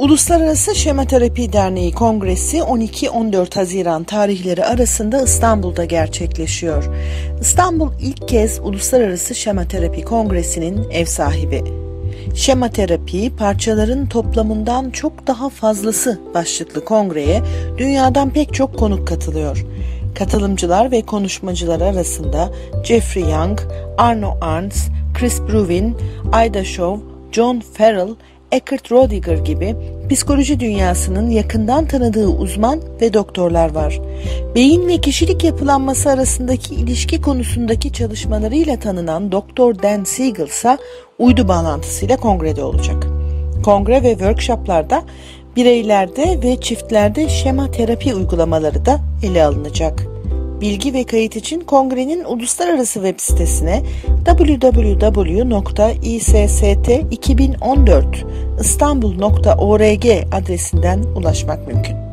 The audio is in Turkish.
Uluslararası Şematerapi Derneği Kongresi 12-14 Haziran tarihleri arasında İstanbul'da gerçekleşiyor. İstanbul ilk kez Uluslararası Şematerapi Kongresi'nin ev sahibi. Şematerapi parçaların toplamından çok daha fazlası başlıklı kongreye dünyadan pek çok konuk katılıyor. Katılımcılar ve konuşmacılar arasında Jeffrey Young, Arno Arns, Chris Bruvin, Ida Shaw, John Farrell, Eckert Rodiger gibi psikoloji dünyasının yakından tanıdığı uzman ve doktorlar var. Beyin ve kişilik yapılanması arasındaki ilişki konusundaki çalışmalarıyla tanınan Doktor Dan Siegel ise uydu bağlantısıyla kongrede olacak. Kongre ve workshoplarda bireylerde ve çiftlerde şema terapi uygulamaları da ele alınacak. Bilgi ve kayıt için kongrenin uluslararası web sitesine www.isst2014 istanbul.org adresinden ulaşmak mümkün.